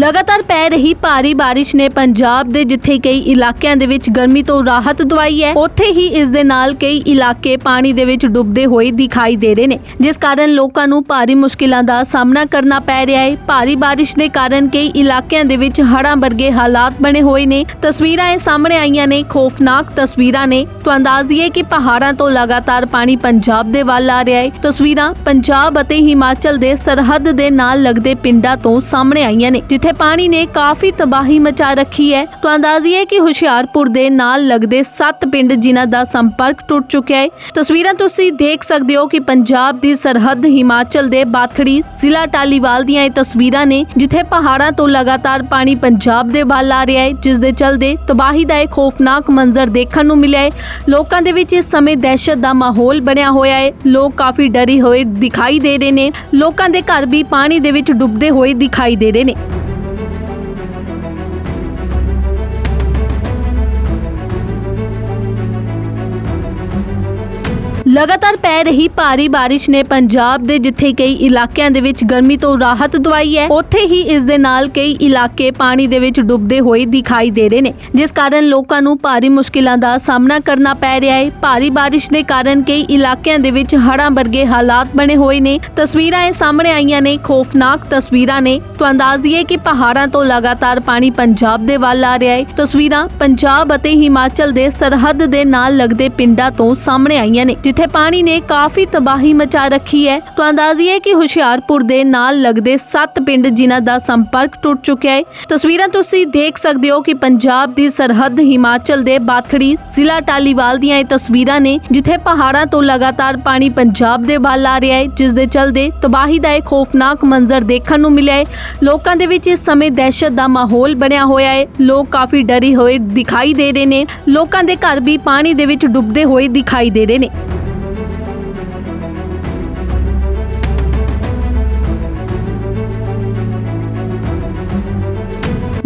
ਲਗਾਤਾਰ ਪੈ ਰਹੀ ਭਾਰੀ ਬਾਰਿਸ਼ ਨੇ ਪੰਜਾਬ ਦੇ ਜਿੱਥੇ ਕਈ ਇਲਾਕਿਆਂ ਦੇ ਵਿੱਚ ਗਰਮੀ ਤੋਂ ਰਾਹਤ ਦਵਾਈ ਹੈ, ਉੱਥੇ ਹੀ ਇਸ ਦੇ ਨਾਲ ਕਈ ਇਲਾਕੇ ਪਾਣੀ ਦੇ ਵਿੱਚ ਡੁੱਬਦੇ ਹੋਏ ਦਿਖਾਈ ਦੇ ਰਹੇ ਨੇ। ਜਿਸ ਕਾਰਨ ਲੋਕਾਂ ਨੂੰ ਭਾਰੀ ਮੁਸ਼ਕਿਲਾਂ ਦਾ ਸਾਹਮਣਾ ਕਰਨਾ ਪੈ ਰਿਹਾ ਹੈ। ਭਾਰੀ ਬਾਰਿਸ਼ ਦੇ ਕਾਰਨ ਕਈ ਇਲਾਕਿਆਂ ਦੇ ਵਿੱਚ ਹੜ੍ਹਾਂ ਵਰਗੇ ਹਾਲਾਤ ਬਣੇ ਹੋਏ ਨੇ। ਤਸਵੀਰਾਂ ਇਹ ਸਾਹਮਣੇ ਆਈਆਂ ਨੇ। ਖੌਫਨਾਕ ਤਸਵੀਰਾਂ ਨੇ। ਤੋਂ ਅੰਦਾਜ਼ੀਏ ਕਿ ਪਹਾੜਾਂ ਤੋਂ ਲਗਾਤਾਰ ਪਾਣੀ ਪੰਜਾਬ ਦੇ ਵੱਲ ਆ ਰਿਹਾ ਹੈ। ਤਸਵੀਰਾਂ ਪੰਜਾਬ ਅਤੇ ਹਿਮਾਚਲ ਦੇ ਸਰਹੱਦ ਦੇ ਨਾਲ ਲੱਗਦੇ ਪਿੰਡਾਂ ਤੋਂ ਸਾਹਮਣੇ ਆਈਆਂ ਨੇ, ਜਿੱਥੇ ਪਾਣੀ ਨੇ ਕਾਫੀ ਤਬਾਹੀ ਮਚਾ ਰੱਖੀ ਹੈ। ਤੋਂ ਅੰਦਾਜ਼ੀ ਕਿ ਹੁਸ਼ਿਆਰਪੁਰ ਦੇ ਨਾਲ ਲੱਗਦੇ 7 ਪਿੰਡ ਜਿਨ੍ਹਾਂ ਦਾ ਸੰਪਰਕ ਟੁੱਟ ਚੁੱਕਿਆ ਹੈ। ਤਸਵੀਰਾਂ ਤੁਸੀਂ ਦੇਖ ਸਕਦੇ ਹੋ ਕਿ ਪੰਜਾਬ ਦੀ ਸਰਹੱਦ ਹਿਮਾਚਲ ਦੇ ਬਾਥੜੀ ਜ਼ਿਲ੍ਹਾ ਟਾਲੀਵਾਲ ਦੀਆਂ ਇਹ ਤਸਵੀਰਾਂ ਨੇ, ਜਿੱਥੇ ਪਹਾੜਾਂ ਤੋਂ ਲਗਾਤਾਰ ਪਾਣੀ ਪੰਜਾਬ ਦੇ ਵੱਲ ਆ ਰਿਹਾ ਹੈ, ਜਿਸ ਦੇ ਚਲਦੇ ਤਬਾਹੀ ਦਾ ਇੱਕ ਖੌਫਨਾਕ ਮੰਜ਼ਰ ਦੇਖਣ ਨੂੰ ਮਿਲਿਆ ਹੈ। ਲੋਕਾਂ ਦੇ ਵਿੱਚ ਇਸ ਸਮੇਂ ਦਹਿਸ਼ਤ ਦਾ ਮਾਹੌਲ ਬਣਿਆ ਹੋਇਆ ਹੈ। ਲੋਕ ਕਾਫੀ ਡਰੇ ਹੋਏ ਦਿਖਾਈ ਦੇ ਰਹੇ ਨੇ। ਲੋਕਾਂ ਦੇ ਘਰ ਵੀ ਪਾਣੀ ਦੇ ਵਿੱਚ ਡੁੱਬਦੇ ਹੋਏ ਦਿਖਾਈ ਦੇ ਰਹੇ ਨੇ। ਲਗਾਤਾਰ ਪੈ ਰਹੀ ਭਾਰੀ ਬਾਰਿਸ਼ ਨੇ ਪੰਜਾਬ ਦੇ ਜਿੱਥੇ ਕਈ ਇਲਾਕਿਆਂ ਦੇ ਵਿੱਚ ਗਰਮੀ ਤੋਂ ਰਾਹਤ ਦਵਾਈ ਹੈ, ਉੱਥੇ ਹੀ ਇਸ ਦੇ ਨਾਲ ਕਈ ਇਲਾਕੇ ਪਾਣੀ ਦੇ ਵਿੱਚ ਡੁੱਬਦੇ ਹੋਏ ਦਿਖਾਈ ਦੇ ਰਹੇ ਨੇ। ਜਿਸ ਕਾਰਨ ਲੋਕਾਂ ਨੂੰ ਭਾਰੀ ਮੁਸ਼ਕਿਲਾਂ ਦਾ ਸਾਹਮਣਾ ਕਰਨਾ ਪੈ ਰਿਹਾ ਹੈ। ਭਾਰੀ ਬਾਰਿਸ਼ ਦੇ ਕਾਰਨ ਕਈ ਇਲਾਕਿਆਂ ਦੇ ਵਿੱਚ ਹੜ੍ਹਾਂ ਵਰਗੇ ਹਾਲਾਤ ਬਣੇ ਹੋਏ ਨੇ। ਤਸਵੀਰਾਂ ਇਹ ਸਾਹਮਣੇ ਆਈਆਂ ਨੇ। ਖੋਫਨਾਕ ਤਸਵੀਰਾਂ ਨੇ। ਤੋਂ ਅੰਦਾਜ਼ੀਏ ਕਿ ਪਹਾੜਾਂ ਤੋਂ ਲਗਾਤਾਰ ਪਾਣੀ ਪੰਜਾਬ ਦੇ ਵੱਲ ਆ ਰਿਹਾ ਹੈ। ਤਸਵੀਰਾਂ ਪੰਜਾਬ ਅਤੇ ਹਿਮਾਚਲ ਦੇ ਸਰਹੱਦ ਦੇ ਨਾਲ ਲੱਗਦੇ ਪਿੰਡਾਂ ਤੋਂ ਸਾਹਮਣੇ ਆਈਆਂ ਨੇ, ਜਿੱਥੇ ਪਾਣੀ ਨੇ ਕਾਫੀ ਤਬਾਹੀ ਮਚਾ ਰੱਖੀ ਹੈ। ਤੋਂ ਅੰਦਾਜ਼ੀ ਹੈ ਕਿ ਹੁਸ਼ਿਆਰਪੁਰ ਦੇ ਨਾਲ ਲੱਗਦੇ 7 ਪਿੰਡ ਜਿਨ੍ਹਾਂ ਦਾ ਸੰਪਰਕ ਟੁੱਟ ਚੁੱਕਿਆ ਹੈ। ਤਸਵੀਰਾਂ ਤੁਸੀਂ ਦੇਖ ਸਕਦੇ ਹੋ ਕਿ ਪੰਜਾਬ ਦੀ ਸਰਹੱਦ ਹਿਮਾਚਲ ਦੇ ਬਾਥੜੀ ਜ਼ਿਲ੍ਹਾ ਟਾਲੀਵਾਲ ਦੀਆਂ ਇਹ ਤਸਵੀਰਾਂ ਨੇ, ਜਿੱਥੇ ਪਹਾੜਾਂ ਤੋਂ ਲਗਾਤਾਰ ਪਾਣੀ ਪੰਜਾਬ ਦੇ ਵੱਲ ਆ ਰਿਹਾ ਹੈ, ਜਿਸ ਦੇ ਚਲਦੇ ਤਬਾਹੀ ਦਾ ਇੱਕ ਖੌਫਨਾਕ ਮੰਜ਼ਰ ਦੇਖਣ ਨੂੰ ਮਿਲਿਆ ਹੈ। ਲੋਕਾਂ ਦੇ ਵਿੱਚ ਇਸ ਸਮੇਂ ਦਹਿਸ਼ਤ ਦਾ ਮਾਹੌਲ ਬਣਿਆ ਹੋਇਆ ਹੈ। ਲੋਕ ਕਾਫੀ ਡਰੇ ਹੋਏ ਦਿਖਾਈ ਦੇ ਰਹੇ ਨੇ। ਲੋਕਾਂ ਦੇ ਘਰ ਵੀ ਪਾਣੀ ਦੇ ਵਿੱਚ ਡੁੱਬਦੇ ਹੋਏ ਦਿਖਾਈ ਦੇ ਰਹੇ ਨੇ।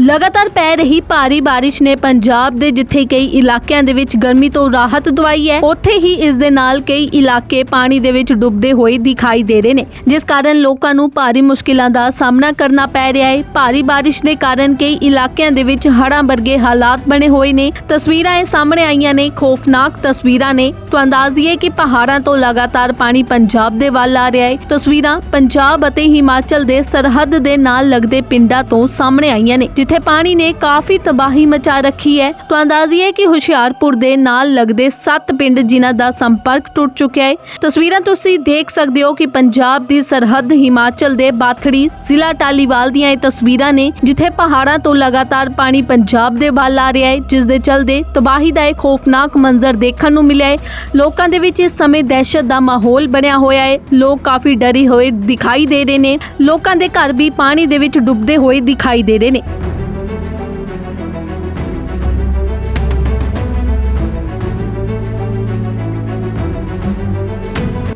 ਲਗਾਤਾਰ ਪੈ ਰਹੀ ਭਾਰੀ ਬਾਰਿਸ਼ ਨੇ ਪੰਜਾਬ ਦੇ ਜਿੱਥੇ ਕਈ ਇਲਾਕਿਆਂ ਦੇ ਵਿੱਚ ਗਰਮੀ ਤੋਂ ਰਾਹਤ ਦਵਾਈ ਹੈ, ਉੱਥੇ ਹੀ ਇਸ ਦੇ ਨਾਲ ਕਈ ਇਲਾਕੇ ਪਾਣੀ ਦੇ ਵਿੱਚ ਡੁੱਬਦੇ ਹੋਏ ਦਿਖਾਈ ਦੇ ਰਹੇ ਨੇ, ਜਿਸ ਕਾਰਨ ਲੋਕਾਂ ਨੂੰ ਭਾਰੀ ਮੁਸ਼ਕਿਲਾਂ ਦਾ ਸਾਹਮਣਾ ਕਰਨਾ ਪੈ ਰਿਹਾ ਹੈ। ਭਾਰੀ ਬਾਰਿਸ਼ ਦੇ ਕਾਰਨ ਕਈ ਇਲਾਕਿਆਂ ਦੇ ਵਿੱਚ ਹੜ੍ਹਾਂ ਵਰਗੇ ਹਾਲਾਤ ਬਣੇ ਹੋਏ ਨੇ। ਤਸਵੀਰਾਂ ਇਹ ਸਾਹਮਣੇ ਆਈਆਂ ਨੇ, ਖੋਫਨਾਕ ਤਸਵੀਰਾਂ ਨੇ। ਤੋਂ ਅੰਦਾਜ਼ੀਏ ਕਿ ਪਹਾੜਾਂ ਤੋਂ ਲਗਾਤਾਰ ਪਾਣੀ ਪੰਜਾਬ ਦੇ ਵੱਲ ਆ ਰਿਹਾ ਹੈ। ਤਸਵੀਰਾਂ ਪੰਜਾਬ ਅਤੇ ਹਿਮਾਚਲ ਦੇ ਸਰਹੱਦ ਦੇ ਨਾਲ ਲੱਗਦੇ ਪਿੰਡਾਂ ਤੋਂ ਸਾਹਮਣੇ ਆਈਆਂ ਨੇ, ਜਿੱਥੇ ਪਾਣੀ ਨੇ ਕਾਫੀ ਤਬਾਹੀ ਮਚਾ ਰੱਖੀ ਹੈ। ਤੋਂ ਅੰਦਾਜ਼ੀ ਹੈ ਕਿ ਹੁਸ਼ਿਆਰਪੁਰ ਦੇ ਨਾਲ ਲੱਗਦੇ 7 ਪਿੰਡ ਜਿਨ੍ਹਾਂ ਦਾ ਸੰਪਰਕ ਟੁੱਟ ਚੁੱਕਿਆ ਹੈ। ਤਸਵੀਰਾਂ ਤੁਸੀਂ ਦੇਖ ਸਕਦੇ ਹੋ ਕਿ ਪੰਜਾਬ ਦੀ ਸਰਹੱਦ ਹਿਮਾਚਲ ਦੇ ਬਾਥੜੀ ਜ਼ਿਲ੍ਹਾ ਟਾਲੀਵਾਲ ਦੀਆਂ ਇਹ ਤਸਵੀਰਾਂ ਨੇ, ਜਿੱਥੇ ਪਹਾੜਾਂ ਤੋਂ ਲਗਾਤਾਰ ਪਾਣੀ ਪੰਜਾਬ ਦੇ ਵੱਲ ਆ ਰਿਹਾ ਹੈ, ਜਿਸ ਦੇ ਚਲਦੇ ਤਬਾਹੀ ਦਾ ਇੱਕ ਖੋਫਨਾਕ ਮੰਜ਼ਰ ਦੇਖਣ ਨੂੰ ਮਿਲਿਆ ਹੈ। ਲੋਕਾਂ ਦੇ ਵਿੱਚ ਇਸ ਸਮੇਂ ਦਹਿਸ਼ਤ ਦਾ ਮਾਹੌਲ ਬਣਿਆ ਹੋਇਆ ਹੈ। ਲੋਕ ਕਾਫੀ ਡਰੇ ਹੋਏ ਦਿਖਾਈ ਦੇ ਰਹੇ ਨੇ। ਲੋਕਾਂ ਦੇ ਘਰ ਵੀ ਪਾਣੀ ਦੇ ਵਿੱਚ ਡੁੱਬਦੇ ਹੋਏ ਦਿਖਾਈ ਦੇ ਰਹੇ ਨੇ।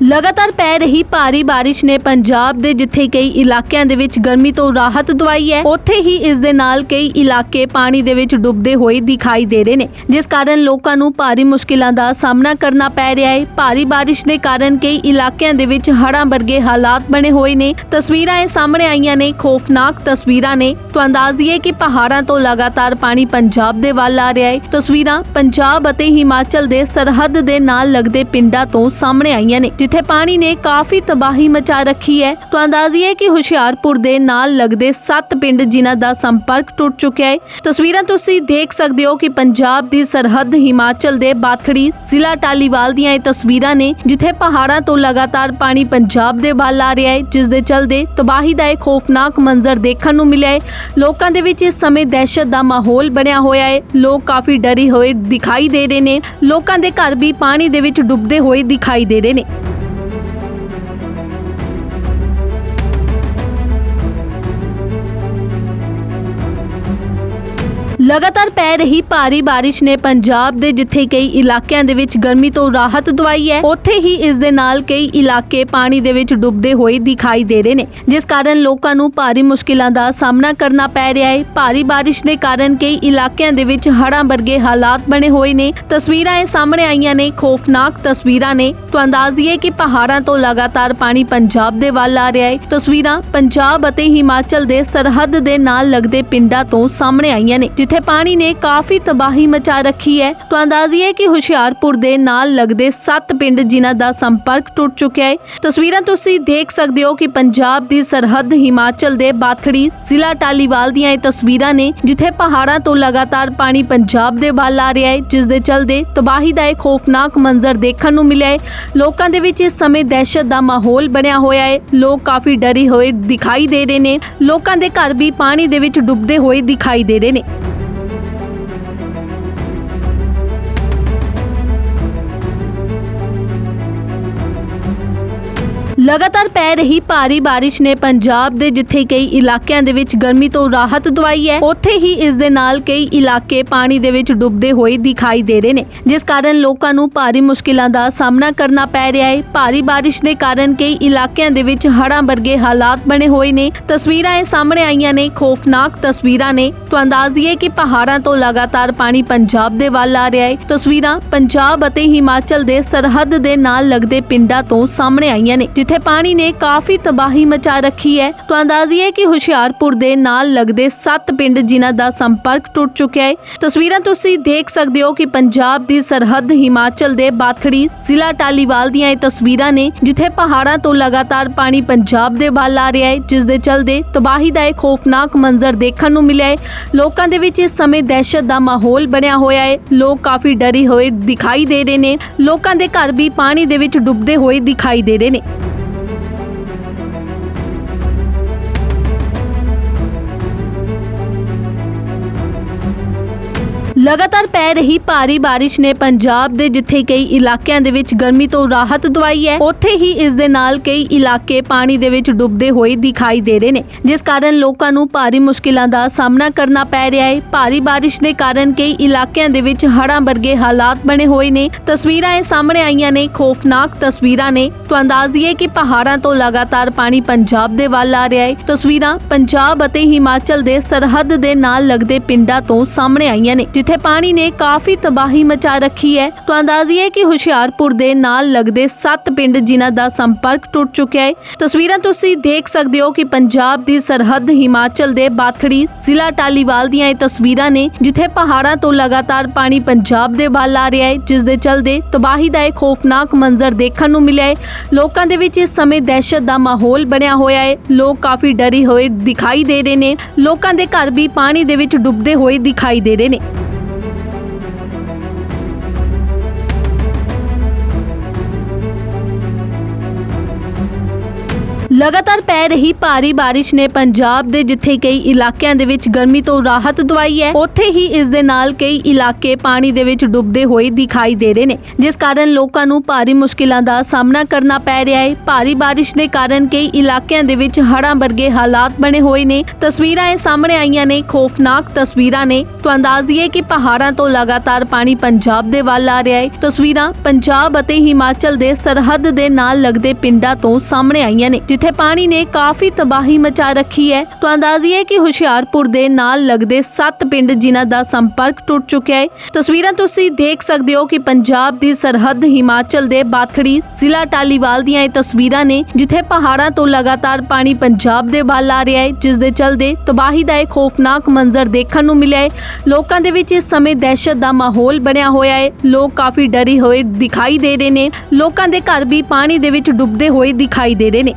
ਲਗਾਤਾਰ ਪੈ ਰਹੀ ਭਾਰੀ ਬਾਰਿਸ਼ ਨੇ ਪੰਜਾਬ ਦੇ ਜਿੱਥੇ ਕਈ ਇਲਾਕਿਆਂ ਦੇ ਵਿੱਚ ਗਰਮੀ ਤੋਂ ਰਾਹਤ ਦਵਾਈ ਹੈ, ਉੱਥੇ ਹੀ ਇਸ ਦੇ ਨਾਲ ਕਈ ਇਲਾਕੇ ਪਾਣੀ ਦੇ ਵਿੱਚ ਡੁੱਬਦੇ ਹੋਏ ਦਿਖਾਈ ਦੇ ਰਹੇ ਨੇ। ਜਿਸ ਕਾਰਨ ਲੋਕਾਂ ਨੂੰ ਭਾਰੀ ਮੁਸ਼ਕਿਲਾਂ ਦਾ ਸਾਹਮਣਾ ਕਰਨਾ ਪੈ ਰਿਹਾ ਹੈ। ਭਾਰੀ ਬਾਰਿਸ਼ ਦੇ ਕਾਰਨ ਕਈ ਇਲਾਕਿਆਂ ਦੇ ਵਿੱਚ ਹੜ੍ਹਾਂ ਵਰਗੇ ਹਾਲਾਤ ਬਣੇ ਹੋਏ ਨੇ। ਤਸਵੀਰਾਂ ਇਹ ਸਾਹਮਣੇ ਆਈਆਂ ਨੇ। ਖੋਫਨਾਕ ਤਸਵੀਰਾਂ ਨੇ। ਤੋਂ ਅੰਦਾਜ਼ੀ ਹੈ ਕਿ ਪਹਾੜਾਂ ਤੋਂ ਲਗਾਤਾਰ ਪਾਣੀ ਪੰਜਾਬ ਦੇ ਵੱਲ ਆ ਰਿਹਾ ਹੈ। ਤਸਵੀਰਾਂ ਪੰਜਾਬ ਅਤੇ ਹਿਮਾਚਲ ਦੇ ਸਰਹੱਦ ਦੇ ਨਾਲ ਲੱਗਦੇ ਪਿੰਡਾਂ ਤੋਂ ਸਾਹਮਣੇ ਆਈਆਂ ਨੇ, ਜਿੱਥੇ ਪਾਣੀ ਨੇ ਕਾਫੀ ਤਬਾਹੀ ਮਚਾ ਰੱਖੀ ਹੈ। ਤੋਂ ਅੰਦਾਜ਼ੀ ਹੈ ਕਿ ਹੁਸ਼ਿਆਰਪੁਰ ਦੇ ਨਾਲ ਲੱਗਦੇ 7 ਪਿੰਡ ਜਿਨ੍ਹਾਂ ਦਾ ਸੰਪਰਕ ਟੁੱਟ ਚੁੱਕਿਆ ਹੈ। ਤਸਵੀਰਾਂ ਤੁਸੀਂ ਦੇਖ ਸਕਦੇ ਹੋ ਕਿ ਪੰਜਾਬ ਦੀ ਸਰਹੱਦ ਹਿਮਾਚਲ ਦੇ ਬਾਥੜੀ ਜ਼ਿਲ੍ਹਾ ਟਾਲੀਵਾਲ ਦੀਆਂ ਇਹ ਤਸਵੀਰਾਂ ਨੇ, ਜਿੱਥੇ ਪਹਾੜਾਂ ਤੋਂ ਲਗਾਤਾਰ ਪਾਣੀ ਪੰਜਾਬ ਦੇ ਵੱਲ ਆ ਰਿਹਾ ਹੈ, ਜਿਸ ਦੇ ਚਲਦੇ ਤਬਾਹੀ ਦਾ ਇੱਕ ਖੌਫਨਾਕ ਮੰਜ਼ਰ ਦੇਖਣ ਨੂੰ ਮਿਲਿਆ ਹੈ। ਲੋਕਾਂ ਦੇ ਵਿੱਚ ਇਸ ਸਮੇਂ ਦਹਿਸ਼ਤ ਦਾ ਮਾਹੌਲ ਬਣਿਆ ਹੋਇਆ ਹੈ। ਲੋਕ ਕਾਫੀ ਡਰੇ ਹੋਏ ਦਿਖਾਈ ਦੇ ਰਹੇ ਨੇ। ਲੋਕਾਂ ਦੇ ਘਰ ਵੀ ਪਾਣੀ ਦੇ ਵਿੱਚ ਡੁੱਬਦੇ ਹੋਏ ਦਿਖਾਈ ਦੇ ਰਹੇ ਨੇ। ਲਗਾਤਾਰ ਪੈ ਰਹੀ ਭਾਰੀ ਬਾਰਿਸ਼ ਨੇ ਪੰਜਾਬ ਦੇ ਜਿੱਥੇ ਕਈ ਇਲਾਕਿਆਂ ਦੇ ਵਿੱਚ ਗਰਮੀ ਤੋਂ ਰਾਹਤ ਦਵਾਈ ਹੈ, ਉੱਥੇ ਹੀ ਇਸ ਦੇ ਨਾਲ ਕਈ ਇਲਾਕੇ ਪਾਣੀ ਦੇ ਵਿੱਚ ਡੁੱਬਦੇ ਹੋਏ ਦਿਖਾਈ ਦੇ ਰਹੇ ਨੇ। ਜਿਸ ਕਾਰਨ ਲੋਕਾਂ ਨੂੰ ਭਾਰੀ ਮੁਸ਼ਕਿਲਾਂ ਦਾ ਸਾਹਮਣਾ ਕਰਨਾ ਪੈ ਰਿਹਾ ਹੈ। ਭਾਰੀ ਬਾਰਿਸ਼ ਦੇ ਕਾਰਨ ਕਈ ਇਲਾਕਿਆਂ ਦੇ ਵਿੱਚ ਹੜ੍ਹਾਂ ਵਰਗੇ ਹਾਲਾਤ ਬਣੇ ਹੋਏ ਨੇ। ਤਸਵੀਰਾਂ ਇਹ ਸਾਹਮਣੇ ਆਈਆਂ ਨੇ। ਖੌਫਨਾਕ ਤਸਵੀਰਾਂ ਨੇ। ਤੋਂ ਅੰਦਾਜ਼ੀਏ ਕਿ ਪਹਾੜਾਂ ਤੋਂ ਲਗਾਤਾਰ ਪਾਣੀ ਪੰਜਾਬ ਦੇ ਵੱਲ ਆ ਰਿਹਾ ਹੈ। ਤਸਵੀਰਾਂ ਪੰਜਾਬ ਅਤੇ ਹਿਮਾਚਲ ਦੇ ਸਰਹੱਦ ਦੇ ਨਾਲ ਲੱਗਦੇ ਪਿੰਡਾਂ ਤੋਂ ਸਾਹਮਣੇ ਆਈਆਂ ਨੇ, ਜਿੱਥੇ ਪਾਣੀ ਨੇ ਕਾਫੀ ਤਬਾਹੀ ਮਚਾ ਰੱਖੀ ਹੈ। ਤੋਂ ਅੰਦਾਜ਼ੀ ਹੈ ਕਿ ਹੁਸ਼ਿਆਰਪੁਰ ਦੇ ਨਾਲ ਲੱਗਦੇ 7 ਪਿੰਡ ਜਿਨ੍ਹਾਂ ਦਾ ਸੰਪਰਕ ਟੁੱਟ ਚੁੱਕਿਆ ਹੈ। ਤਸਵੀਰਾਂ ਤੁਸੀਂ ਦੇਖ ਸਕਦੇ ਹੋ ਕਿ ਪੰਜਾਬ ਦੀ ਸਰਹੱਦ ਹਿਮਾਚਲ ਦੇ ਬਾਥੜੀ ਜ਼ਿਲ੍ਹਾ ਟਾਲੀਵਾਲ ਦੀਆਂ ਇਹ ਤਸਵੀਰਾਂ ਨੇ, ਜਿੱਥੇ ਪਹਾੜਾਂ ਤੋਂ ਲਗਾਤਾਰ ਪਾਣੀ ਪੰਜਾਬ ਦੇ ਵੱਲ ਆ ਰਿਹਾ ਹੈ, ਜਿਸ ਦੇ ਚਲਦੇ ਤਬਾਹੀ ਦਾ ਇੱਕ ਖੌਫਨਾਕ ਮੰਜ਼ਰ ਦੇਖਣ ਨੂੰ ਮਿਲਿਆ ਹੈ। ਲੋਕਾਂ ਦੇ ਵਿੱਚ ਇਸ ਸਮੇਂ ਦਹਿਸ਼ਤ ਦਾ ਮਾਹੌਲ ਬਣਿਆ ਹੋਇਆ ਹੈ। ਲੋਕ ਕਾਫੀ ਡਰੇ ਹੋਏ ਦਿਖਾਈ ਦੇ ਰਹੇ ਨੇ। ਲੋਕਾਂ ਦੇ ਘਰ ਵੀ ਪਾਣੀ ਦੇ ਵਿੱਚ ਡੁੱਬਦੇ ਹੋਏ ਦਿਖਾਈ ਦੇ ਰਹੇ ਨੇ। ਲਗਾਤਾਰ ਪੈ ਰਹੀ ਭਾਰੀ ਬਾਰਿਸ਼ ਨੇ ਪੰਜਾਬ ਦੇ ਜਿੱਥੇ ਕਈ ਇਲਾਕਿਆਂ ਦੇ ਵਿੱਚ ਗਰਮੀ ਤੋਂ ਰਾਹਤ ਦਵਾਈ ਹੈ, ਉੱਥੇ ਹੀ ਇਸ ਦੇ ਨਾਲ ਕਈ ਇਲਾਕੇ ਪਾਣੀ ਦੇ ਵਿੱਚ ਡੁੱਬਦੇ ਹੋਏ ਦਿਖਾਈ ਦੇ ਰਹੇ ਨੇ, ਜਿਸ ਕਾਰਨ ਲੋਕਾਂ ਨੂੰ ਭਾਰੀ ਮੁਸ਼ਕਿਲਾਂ ਦਾ ਸਾਹਮਣਾ ਕਰਨਾ ਪੈ ਰਿਹਾ ਹੈ। ਭਾਰੀ ਬਾਰਿਸ਼ ਦੇ ਕਾਰਨ ਕਈ ਇਲਾਕਿਆਂ ਦੇ ਵਿੱਚ ਹੜ੍ਹਾਂ ਵਰਗੇ ਹਾਲਾਤ ਬਣੇ ਹੋਏ ਨੇ। ਤਸਵੀਰਾਂ ਇਹ ਸਾਹਮਣੇ ਆਈਆਂ ਨੇ, ਖੋਫਨਾਕ ਤਸਵੀਰਾਂ ਨੇ। ਤੋਂ ਅੰਦਾਜ਼ੀਏ ਕਿ ਪਹਾੜਾਂ ਤੋਂ ਲਗਾਤਾਰ ਪਾਣੀ ਪੰਜਾਬ ਦੇ ਵੱਲ ਆ ਰਿਹਾ ਹੈ। ਤਸਵੀਰਾਂ ਪੰਜਾਬ ਅਤੇ ਹਿਮਾਚਲ ਦੇ ਸਰਹੱਦ ਦੇ ਨਾਲ ਲੱਗਦੇ ਪਿੰਡਾਂ ਤੋਂ ਸਾਹਮਣੇ ਆਈਆਂ ਨੇ, ਜਿੱਥੇ ਪਾਣੀ ਨੇ ਕਾਫੀ ਤਬਾਹੀ ਮਚਾ ਰੱਖੀ ਹੈ। ਤੋਂ ਅੰਦਾਜ਼ੀ ਹੈ ਕਿ ਹੁਸ਼ਿਆਰਪੁਰ ਦੇ ਨਾਲ ਲੱਗਦੇ 7 ਪਿੰਡ ਜਿਨ੍ਹਾਂ ਦਾ ਸੰਪਰਕ ਟੁੱਟ ਚੁੱਕਿਆ ਹੈ। ਤਸਵੀਰਾਂ ਤੁਸੀਂ ਦੇਖ ਸਕਦੇ ਹੋ ਕਿ ਪੰਜਾਬ ਦੀ ਸਰਹੱਦ ਹਿਮਾਚਲ ਦੇ ਬਾਥੜੀ ਜ਼ਿਲ੍ਹਾ ਟਾਲੀਵਾਲ ਦੀਆਂ ਇਹ ਤਸਵੀਰਾਂ ਨੇ, ਜਿੱਥੇ ਪਹਾੜਾਂ ਤੋਂ ਲਗਾਤਾਰ ਪਾਣੀ ਪੰਜਾਬ ਦੇ ਵੱਲ ਆ ਰਿਹਾ ਹੈ, ਜਿਸ ਦੇ ਚਲਦੇ ਤਬਾਹੀ ਦਾ ਇੱਕ ਖੌਫਨਾਕ ਮੰਜ਼ਰ ਦੇਖਣ ਨੂੰ ਮਿਲਿਆ ਹੈ। ਲੋਕਾਂ ਦੇ ਵਿੱਚ ਇਸ ਸਮੇਂ ਦਹਿਸ਼ਤ ਦਾ ਮਾਹੌਲ ਬਣਿਆ ਹੋਇਆ ਹੈ। ਲੋਕ ਕਾਫੀ ਡਰੇ ਹੋਏ ਦਿਖਾਈ ਦੇ ਰਹੇ ਨੇ। ਲੋਕਾਂ ਦੇ ਘਰ ਵੀ ਪਾਣੀ ਦੇ ਵਿੱਚ ਡੁੱਬਦੇ ਹੋਏ ਦਿਖਾਈ ਦੇ ਰਹੇ ਨੇ। ਲਗਾਤਾਰ ਪੈ ਰਹੀ ਭਾਰੀ ਬਾਰਿਸ਼ ਨੇ ਪੰਜਾਬ ਦੇ ਜਿੱਥੇ ਕਈ ਇਲਾਕਿਆਂ ਦੇ ਵਿੱਚ ਗਰਮੀ ਤੋਂ ਰਾਹਤ ਦਵਾਈ ਹੈ, ਉੱਥੇ ਹੀ ਇਸ ਦੇ ਨਾਲ ਕਈ ਇਲਾਕੇ ਪਾਣੀ ਦੇ ਵਿੱਚ ਡੁੱਬਦੇ ਹੋਏ ਦਿਖਾਈ ਦੇ ਰਹੇ ਨੇ, ਜਿਸ ਕਾਰਨ ਲੋਕਾਂ ਨੂੰ ਭਾਰੀ ਮੁਸ਼ਕਿਲਾਂ ਦਾ ਸਾਹਮਣਾ ਕਰਨਾ ਪੈ ਰਿਹਾ ਹੈ। ਭਾਰੀ ਬਾਰਿਸ਼ ਦੇ ਕਾਰਨ ਕਈ ਇਲਾਕਿਆਂ ਦੇ ਵਿੱਚ ਹੜ੍ਹਾਂ ਵਰਗੇ ਹਾਲਾਤ ਬਣੇ ਹੋਏ ਨੇ। ਤਸਵੀਰਾਂ ਇਹ ਸਾਹਮਣੇ ਆਈਆਂ ਨੇ, ਖੋਫਨਾਕ ਤਸਵੀਰਾਂ ਨੇ। ਤੋਂ ਅੰਦਾਜ਼ੀਏ ਕਿ ਪਹਾੜਾਂ ਤੋਂ ਲਗਾਤਾਰ ਪਾਣੀ ਪੰਜਾਬ ਦੇ ਵੱਲ ਆ ਰਿਹਾ ਹੈ। ਤਸਵੀਰਾਂ ਪੰਜਾਬ ਅਤੇ ਹਿਮਾਚਲ ਦੇ ਸਰਹੱਦ ਦੇ ਨਾਲ ਲੱਗਦੇ ਪਿੰਡਾਂ ਤੋਂ ਸਾਹਮਣੇ ਆਈਆਂ ਨੇ ਜਿੱਥੇ ਪਾਣੀ ਨੇ ਕਾਫੀ ਤਬਾਹੀ ਮਚਾ ਰੱਖੀ ਹੈ। ਤੋਂ ਅੰਦਾਜ਼ੀ ਹੈ ਕਿ ਹੁਸ਼ਿਆਰਪੁਰ ਦੇ ਨਾਲ ਲੱਗਦੇ 7 ਪਿੰਡ ਜਿਨ੍ਹਾਂ ਦਾ ਸੰਪਰਕ ਟੁੱਟ ਚੁੱਕਿਆ ਹੈ। ਤਸਵੀਰਾਂ ਤੁਸੀਂ ਦੇਖ ਸਕਦੇ ਹੋ ਕਿ ਪੰਜਾਬ ਦੀ ਸਰਹੱਦ ਹਿਮਾਚਲ ਦੇ ਬਾਥੜੀ ਜ਼ਿਲ੍ਹਾ ਟਾਲੀਵਾਲ ਦੀਆਂ ਇਹ ਤਸਵੀਰਾਂ ਨੇ, ਜਿੱਥੇ ਪਹਾੜਾਂ ਤੋਂ ਲਗਾਤਾਰ ਪਾਣੀ ਪੰਜਾਬ ਦੇ ਵੱਲ ਆ ਰਿਹਾ ਹੈ, ਜਿਸ ਦੇ ਚਲਦੇ ਤਬਾਹੀ ਦਾ ਇੱਕ ਖੋਫਨਾਕ ਮੰਜ਼ਰ ਦੇਖਣ ਨੂੰ ਮਿਲਿਆ ਹੈ। ਲੋਕਾਂ ਦੇ ਵਿੱਚ ਇਸ ਸਮੇਂ ਦਹਿਸ਼ਤ ਦਾ ਮਾਹੌਲ ਬਣਿਆ ਹੋਇਆ ਹੈ। ਲੋਕ ਕਾਫੀ ਡਰੇ ਹੋਏ ਦਿਖਾਈ ਦੇ ਰਹੇ ਨੇ। ਲੋਕਾਂ ਦੇ ਘਰ ਵੀ ਪਾਣੀ ਦੇ ਵਿੱਚ ਡੁੱਬਦੇ ਹੋਏ ਦਿਖਾਈ ਦੇ ਰਹੇ ਨੇ। ਲਗਾਤਾਰ ਪੈ ਰਹੀ ਭਾਰੀ ਬਾਰਿਸ਼ ਨੇ ਪੰਜਾਬ ਦੇ ਜਿੱਥੇ ਕਈ ਇਲਾਕਿਆਂ ਦੇ ਵਿੱਚ ਗਰਮੀ ਤੋਂ ਰਾਹਤ ਦਵਾਈ ਹੈ, ਉੱਥੇ ਹੀ ਇਸ ਦੇ ਨਾਲ ਕਈ ਇਲਾਕੇ ਪਾਣੀ ਦੇ ਵਿੱਚ ਡੁੱਬਦੇ ਹੋਏ ਦਿਖਾਈ ਦੇ ਰਹੇ ਨੇ। ਜਿਸ ਕਾਰਨ ਲੋਕਾਂ ਨੂੰ ਭਾਰੀ ਮੁਸ਼ਕਿਲਾਂ ਦਾ ਸਾਹਮਣਾ ਕਰਨਾ ਪੈ ਰਿਹਾ ਹੈ। ਭਾਰੀ ਬਾਰਿਸ਼ ਦੇ ਕਾਰਨ ਕਈ ਇਲਾਕਿਆਂ ਦੇ ਵਿੱਚ ਹੜ੍ਹਾਂ ਵਰਗੇ ਹਾਲਾਤ ਬਣੇ ਹੋਏ ਨੇ। ਤਸਵੀਰਾਂ ਇਹ ਸਾਹਮਣੇ ਆਈਆਂ ਨੇ। ਖੋਫਨਾਕ ਤਸਵੀਰਾਂ ਨੇ। ਤੋਂ ਅੰਦਾਜ਼ੀ ਹੈ ਕਿ ਪਹਾੜਾਂ ਤੋਂ ਲਗਾਤਾਰ ਪਾਣੀ ਪੰਜਾਬ ਦੇ ਵੱਲ ਆ ਰਿਹਾ ਹੈ। ਤਸਵੀਰਾਂ ਪੰਜਾਬ ਅਤੇ ਹਿਮਾਚਲ ਦੇ ਸਰਹੱਦ ਦੇ ਨਾਲ ਲੱਗਦੇ ਪਿੰਡਾਂ ਤੋਂ ਸਾਹਮਣੇ ਆਈਆਂ ਨੇ, ਜਿੱਥੇ ਪਾਣੀ ਨੇ ਕਾਫੀ ਤਬਾਹੀ ਮਚਾ ਰੱਖੀ ਹੈ। ਤੋਂ ਅੰਦਾਜ਼ੀ ਹੈ ਕਿ ਹੁਸ਼ਿਆਰਪੁਰ ਦੇ ਨਾਲ ਲੱਗਦੇ 7 ਪਿੰਡ ਜਿਨ੍ਹਾਂ ਦਾ ਸੰਪਰਕ ਟੁੱਟ ਚੁੱਕਿਆ ਹੈ। ਤਸਵੀਰਾਂ ਤੁਸੀਂ ਦੇਖ ਸਕਦੇ ਹੋ ਕਿ ਪੰਜਾਬ ਦੀ ਸਰਹੱਦ ਹਿਮਾਚਲ ਦੇ ਬਾਥੜੀ ਜ਼ਿਲ੍ਹਾ ਟਾਲੀਵਾਲ ਦੀਆਂ ਇਹ ਤਸਵੀਰਾਂ ਨੇ, ਜਿੱਥੇ ਪਹਾੜਾਂ ਤੋਂ ਲਗਾਤਾਰ ਪਾਣੀ ਪੰਜਾਬ ਦੇ ਵੱਲ ਆ ਰਿਹਾ ਹੈ, ਜਿਸ ਦੇ ਚਲਦੇ ਤਬਾਹੀ ਦਾ ਇੱਕ ਖੌਫਨਾਕ ਮੰਜ਼ਰ ਦੇਖਣ ਨੂੰ ਮਿਲਿਆ ਹੈ। ਲੋਕਾਂ ਦੇ ਵਿੱਚ ਇਸ ਸਮੇਂ ਦਹਿਸ਼ਤ ਦਾ ਮਾਹੌਲ ਬਣਿਆ ਹੋਇਆ ਹੈ। ਲੋਕ ਕਾਫੀ ਡਰੇ ਹੋਏ ਦਿਖਾਈ ਦੇ ਰਹੇ ਨੇ। ਲੋਕਾਂ ਦੇ ਘਰ ਵੀ ਪਾਣੀ ਦੇ ਵਿੱਚ ਡੁੱਬਦੇ ਹੋਏ ਦਿਖਾਈ ਦੇ ਰਹੇ ਨੇ।